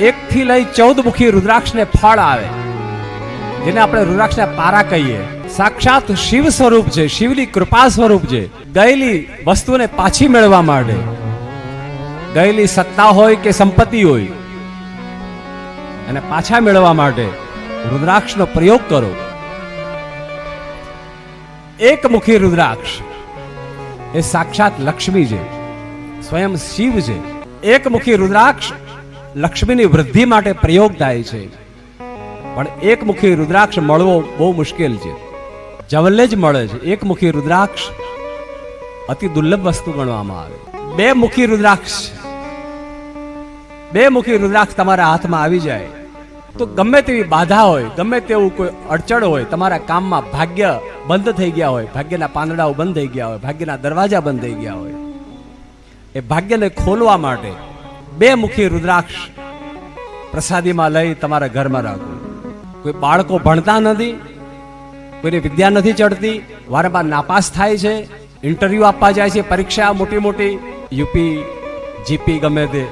એક થી લઈ ચૌદ મુખી રુદ્રાક્ષને ફળ આવે, જેને આપણે રુદ્રાક્ષના પારા કહીએ. સાક્ષાત શિવ સ્વરૂપ છે, શિવની કૃપા સ્વરૂપ છે. ગયેલી વસ્તુને પાછી મેળવવા માટે. ગયેલી સત્તા હોય કે સંપત્તિ હોય અને પાછા મેળવવા માટે રુદ્રાક્ષનો પ્રયોગ કરો. એક મુખી રુદ્રાક્ષ એ સાક્ષાત લક્ષ્મી છે, સ્વયં શિવ છે. એક મુખી રુદ્રાક્ષ લક્ષ્મીની વૃદ્ધિ માટે પ્રયોગ થાય છે. પણ એક મુખી રુદ્રાક્ષ મળવો બહુ મુશ્કેલ છે. જવલ્લે જ મળે છે. એક મુખી રુદ્રાક્ષ અતિ દુર્લભ વસ્તુ ગણવામાં આવે. બે મુખી રુદ્રાક્ષ, બે મુખી રુદ્રાક્ષ તમારા હાથમાં આવી જાય. તો ગમે તેવી બાધા હોય, ગમે તેવું કોઈ અડચણ હોય, તમારા કામમાં ભાગ્ય બંધ થઈ ગયા હોય, ભાગ્યના પાંદડાઓ બંધ થઈ ગયા હોય, ભાગ્યના દરવાજા બંધ થઈ ગયા હોય, એ ભાગ્યને ખોલવા માટે બે મુખી રુદ્રાક્ષ પ્રસાદીમાં લઈ તમારા ઘરમાં રાખો. કોઈ બાળકો ભણતા નથી, કોઈને વિદ્યા નથી ચડતી, વારંવાર નાપાસ થાય છે, ઇન્ટરવ્યુ આપવા જાય છે, પરીક્ષા મોટી મોટી યુપી, જીપી ગમે તે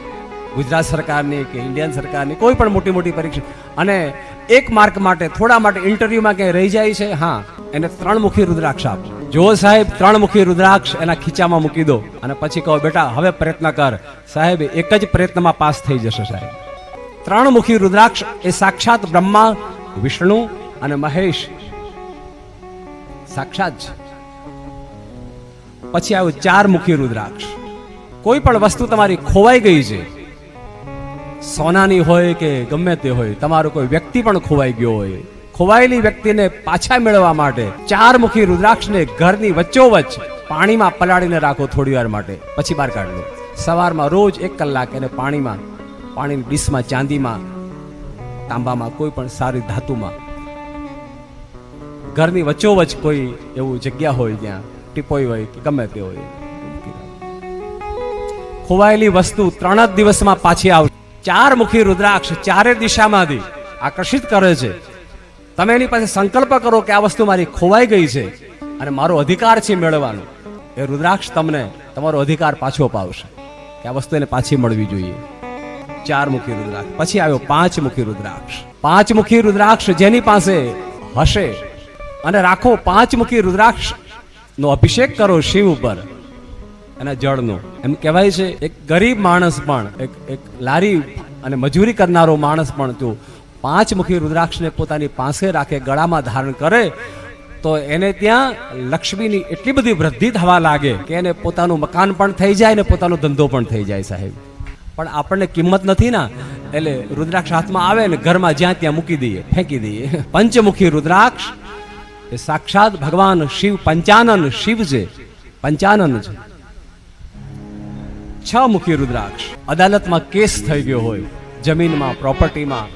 ગુજરાત સરકારની કે ઇન્ડિયન સરકારની કોઈ પણ મોટી મોટી પરીક્ષા. અને એક માર્ક માટે, થોડા માટે ઇન્ટરવ્યુમાં ક્યાંય રહી જાય છે, હા, એને ત્રણ મુખી રુદ્રાક્ષ આપજો જો સાહેબ ત્રણ મુખી રુદ્રાક્ષ એના ખીચામાં મૂકી દો. અને પછી કહો, બેટા, હવે પ્રયત્ન કર. સાહેબ એક જ પ્રયત્નમાં પાસ થઈ જશે સાહેબ. ત્રણ મુખી રુદ્રાક્ષ એ સાક્ષાત બ્રહ્મા, વિષ્ણુ અને મહેશ. સાક્ષાત પછી આવ્યું ચાર મુખી રુદ્રાક્ષ. કોઈ પણ વસ્તુ તમારી ખોવાઈ ગઈ છે સોનાની હોય કે ગમે તે હોય, તમારો કોઈ વ્યક્તિ પણ ખોવાઈ ગયો હોય, ખોવાયેલી વ્યક્તિને પાછા મેળવવા માટે ચાર મુખી રુદ્રાક્ષને ઘરની વચ્ચોવચ્ચ પાણીમાં પલાળીને રાખો થોડી વાર માટે. પછી બહાર કાઢ લો. સવારમાં રોજ એક કલાક એને પાણીમાં, પાણીની ડીશમાં, ચાંદીમાં, તાંબામાં, કોઈ પણ સારી ધાતુમાં. ઘરની વચ્ચોવચ્ચ કોઈ એવું જગ્યા હોય ત્યાં, ટીપોઈ હોય કે ગમે તે હોય ખોવાયેલી વસ્તુ ત્રણ જ દિવસમાં પાછી આવશે. ચાર મુખી રુદ્રાક્ષ ચારે દિશામાંથી આકર્ષિત કરે છે. તમે એની પાસે સંકલ્પ કરો કે આ વસ્તુ મારી ખોવાઈ ગઈ છે અને મારો અધિકાર છે મેળવવાનો. એ રુદ્રાક્ષ તમને તમારો અધિકાર પાછો પાવશે કે આ વસ્તુ એને પાછી મળવી જોઈએ. ચાર મુખી રુદ્રાક્ષ. પછી આવ્યો પાંચ મુખી રુદ્રાક્ષ. પાંચ મુખી રુદ્રાક્ષ જેની પાસે હશે. અને રાખો પાંચ મુખી રુદ્રાક્ષ નો અભિષેક કરો શિવ ઉપર. એના જળનો. એમ કહેવાય છે, એક ગરીબ માણસ પણ, એક એક લારી અને મજૂરી કરનારો માણસ પણ જો પાંચમુખી રુદ્રાક્ષને પોતાની પાસે રાખે, ગળામાં ધારણ કરે, તો એને ત્યાં લક્ષ્મીની એટલી બધી વૃદ્ધિ થવા લાગે કે એને પોતાનું મકાન પણ થઈ જાય ને પોતાનો ધંધો પણ થઈ જાય સાહેબ. પણ આપણને કિંમત નથી ના. એટલે રુદ્રાક્ષ હાથમાં આવે ને ઘરમાં જ્યાં ત્યાં મૂકી દઈએ, ફેંકી દઈએ. પંચમુખી રુદ્રાક્ષ એ સાક્ષાત ભગવાન શિવ પંચાનન શિવ છે પંચાનન છે. છ મુખી રુદ્રાક્ષ. અદાલતમાં કેસ થઈ ગયો હોય, જમીનમાં, પ્રોપર્ટીમાં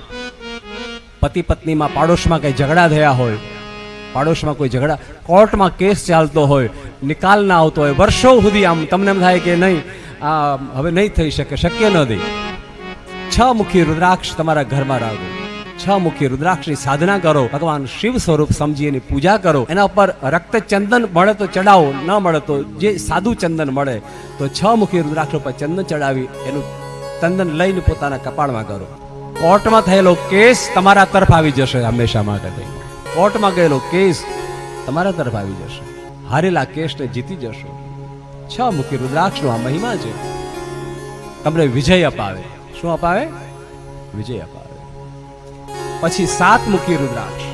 પતિ પત્નીમાં પાડોશમાં કંઈ ઝઘડા થયા હોય, પાડોશમાં કોઈ ઝઘડા, કોર્ટમાં કેસ ચાલતો હોય, નિકાલ ના આવતો હોય, વર્ષો સુધી આમ તમને એમ થાય કે નહીં, આ હવે નહીં થઈ શકે, શક્ય નથી છ મુખી રુદ્રાક્ષ તમારા ઘરમાં રાખો છ મુખી રુદ્રાક્ષની સાધના કરો, ભગવાન શિવ સ્વરૂપ સમજી એની પૂજા કરો. એના ઉપર રક્ત ચંદન મળે તો ચડાવો, ન મળે તો જે સાદું ચંદન મળે, તો છ મુખી રુદ્રાક્ષ ઉપર ચંદન ચડાવી, એનું ચંદન લઈને પોતાના કપાળમાં કરો. કોર્ટમાં થયેલો કેસ તમારા તરફ આવી જશે હંમેશા માટે થઈને. કોર્ટમાં ગયેલો કેસ તમારા તરફ આવી જશે. હારેલા કેસને જીતી જશો. છ મુખી રુદ્રાક્ષનો આ મહિમા છે. તમને વિજય અપાવે. શું અપાવે? વિજય અપાવે. પછી સાત મુખી રુદ્રાક્ષ.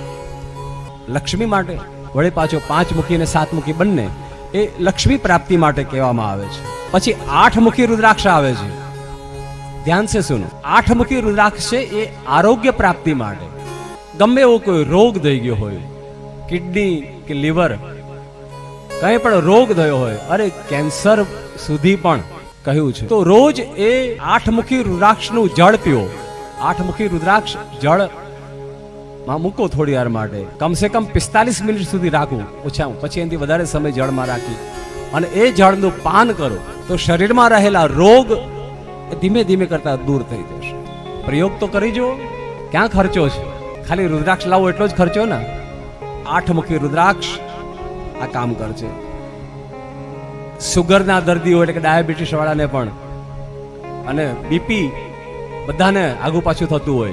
લક્ષ્મી માટે વળે પાછો પાંચ મુખી અને સાત મુખી બંને એ લક્ષ્મી પ્રાપ્તિ માટે કહેવામાં આવે છે. પછી આઠ મુખી રુદ્રાક્ષ આવે છે. ધ્યાન છે સુનો. આઠ મુખી રુદ્રાક્ષ છે એ આરોગ્ય પ્રાપ્તિ માટે. ગમે એવો કોઈ રોગ થઈ ગયો હોય, કિડની કે લીવર, કંઈ પણ રોગ થયો હોય, અરે કેન્સર સુધી પણ કહ્યું છે. તો રોજ એ આઠ મુખી રુદ્રાક્ષનું જળ પીવો. આઠ મુખી રુદ્રાક્ષ જળ માં મૂકો થોડી વાર માટે. કમસે કમ પિસ્તાલીસ મિનિટ સુધી રાખવું ઓછા પછી એનાથી વધારે સમય જળમાં રાખી. અને એ જળનું પાન કરો, તો શરીરમાં રહેલા રોગ ધીમે ધીમે કરતા દૂર થઈ જશે. પ્રયોગ તો કરી જુઓ. ક્યાં ખર્ચો છે? ખાલી રુદ્રાક્ષ લાવો એટલો જ ખર્ચો ને? આઠ મુખી રુદ્રાક્ષ આ કામ કરશે. સુગરના દર્દીઓ એટલે કે ડાયાબિટીસ વાળાને પણ. અને બીપી બધાને આગુ પાછું થતું હોય.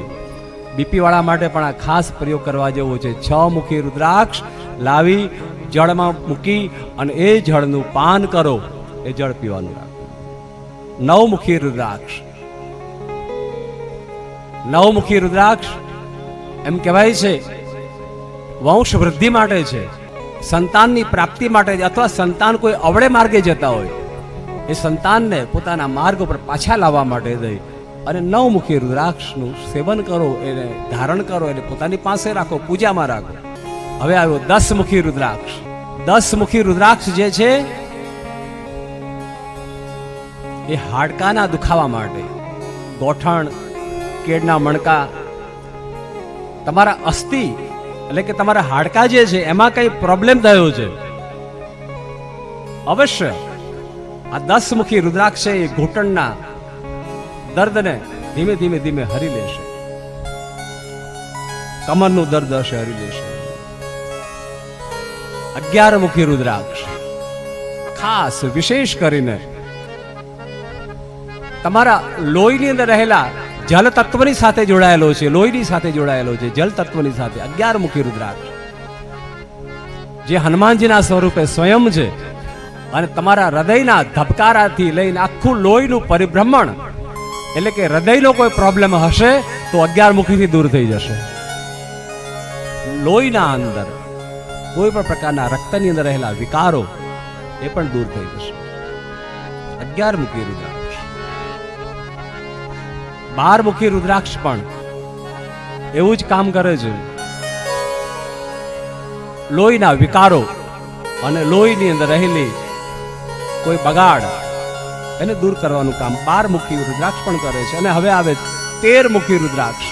બીપી વાળા માટે પણ આ ખાસ પ્રયોગ કરવા જેવો છે. છ મુખી રુદ્રાક્ષ લાવી, જળમાં મૂકી અને એ જળનું પાન કરો. એ જળ પીવાનું રાખો. નવમુખી રુદ્રાક્ષ. નવમુખી રુદ્રાક્ષ એમ કહેવાય છે, વંશ વૃદ્ધિ માટે છે. સંતાનની પ્રાપ્તિ માટે અથવા સંતાન કોઈ અવળે માર્ગે જતા હોય, એ સંતાનને પોતાના માર્ગ ઉપર પાછા લાવવા માટે દઈ અને નવમુખી રુદ્રાક્ષનું સેવન કરો, એને ધારણ કરો, એને પોતાની પાસે રાખો, પૂજામાં રાખો. હવે આવ્યો દસમુખી રુદ્રાક્ષ. દસમુખી રુદ્રાક્ષ જે છે, એ હાડકાના દુખાવા માટે. ગોઠણ કેડના મણકા, તમારા અસ્થિ, એટલે કે તમારા હાડકા જે છે, એમાં કઈ પ્રોબ્લેમ થયો છે? અવશ્ય. આ દસમુખી રુદ્રાક્ષ છે, એ ઘૂંટણના દર્દને ધીમે ધીમે ધીમે હરી લેશે કમરનું દર્દ હશે, હરી લેશે અગિયાર મુખી રુદ્રાક્ષ. ખાસ, વિશેષ કરીને તમારા લોહીની અંદર રહેલા જલ તત્વની સાથે જોડાયેલો છે, લોહીની સાથે જોડાયેલો છે જલ તત્વની સાથે. અગિયાર મુખી રુદ્રાક્ષ. જે હનુમાનજીના સ્વરૂપે સ્વયં છે અને તમારા હૃદયના ધબકારાથી લઈને આખું લોહીનું પરિભ્રમણ એટલે કે હૃદયનો કોઈ પ્રોબ્લેમ હશે, તો અગિયાર મુખીથી દૂર થઈ જશે. લોહીના અંદર, કોઈ પણ પ્રકારના રક્તની અંદર રહેલા વિકારો, એ પણ દૂર થઈ જશે. અગિયાર મુખી રુદ્રાક્ષ. બાર મુખી રુદ્રાક્ષ પણ એવું જ કામ કરે છે. લોહીના વિકારો અને લોહીની અંદર રહેલી કોઈ બગાડ એને દૂર કરવાનું કામ. બાર મુખી રુદ્રાક્ષ પણ કરે છે. અને હવે આવે તેર મુખી રુદ્રાક્ષ.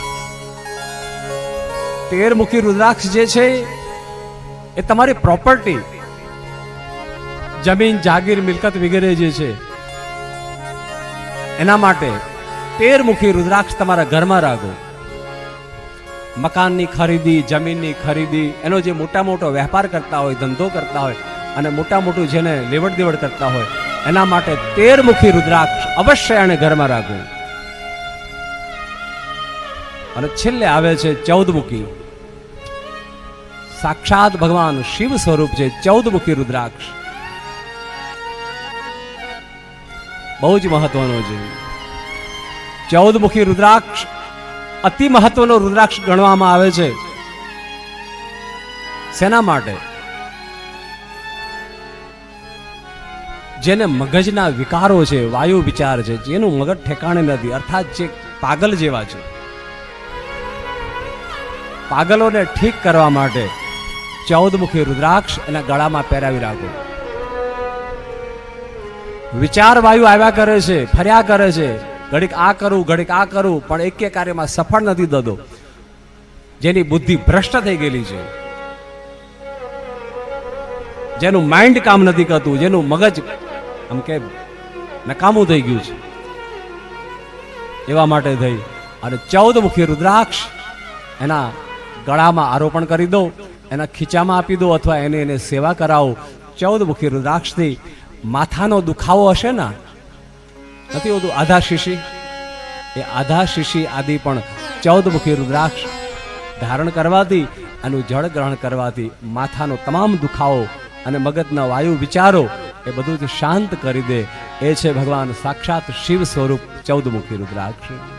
તેર મુખી રુદ્રાક્ષ જે છે, એ તમારી પ્રોપર્ટી જમીન, જાગીર, મિલકત વગેરે જે છે, એના માટે તેર મુખી રુદ્રાક્ષ તમારા ઘરમાં રાખો. મકાનની ખરીદી, જમીનની ખરીદી, એનો જે મોટા મોટો વેપાર કરતા હોય, ધંધો કરતા હોય, અને મોટા મોટું જેને લેવડ દેવડ કરતા હોય એના માટે તેર મુખી રુદ્રાક્ષ અવશ્ય એને ઘરમાં રાખવું અને છેલ્લે આવે છે ચૌદ મુખી. સાક્ષાત ભગવાન શિવ સ્વરૂપ છે ચૌદ મુખી રુદ્રાક્ષ. બહુ જ મહત્વનો છે. ચૌદ મુખી રુદ્રાક્ષ અતિ મહત્વનો રુદ્રાક્ષ ગણવામાં આવે છે. શેના માટે? જેને મગજના વિકારો છે, વાયુ વિચાર છે, જેનું મગજ ઠેકાણે નથી, અર્થાત જે પાગલ જેવા છે. પાગલોને ઠીક કરવા માટે ચૌદ મુખી રુદ્રાક્ષ એના ગળામાં પહેરાવી રાખો. વિચાર વાયુ આવ્યા કરે છે, ફર્યા કરે છે. ઘડીક આ કરું, ઘડીક આ કરું, પણ એકે કાર્યમાં સફળ નથી થતો. જેની બુદ્ધિ ભ્રષ્ટ થઈ ગયેલી છે. જેનું માઇન્ડ કામ નથી કરતું, જેનું મગજ આમ કે નકામું થઈ ગયું છે. એવા માટે થઈ અને ચૌદ મુખી રુદ્રાક્ષ એના ગળામાં આરોપણ કરી દો, એના ખીચામાં આપી દો અથવા એને એને સેવા કરાવો. ચૌદ મુખી રુદ્રાક્ષથી માથાનો દુખાવો હશે ને? નથી હોતું? આધા શીશી. એ આધા શીશી આદિ પણ ચૌદ મુખી રુદ્રાક્ષ ધારણ કરવાથી એનું જળ ગ્રહણ કરવાથી માથાનો તમામ દુખાવો અને મગજના વાયુ વિચારો એ બધું જ શાંત કરી દે. એ છે ભગવાન સાક્ષાત શિવ સ્વરૂપ ચૌદ મુખી રુદ્રાક્ષ.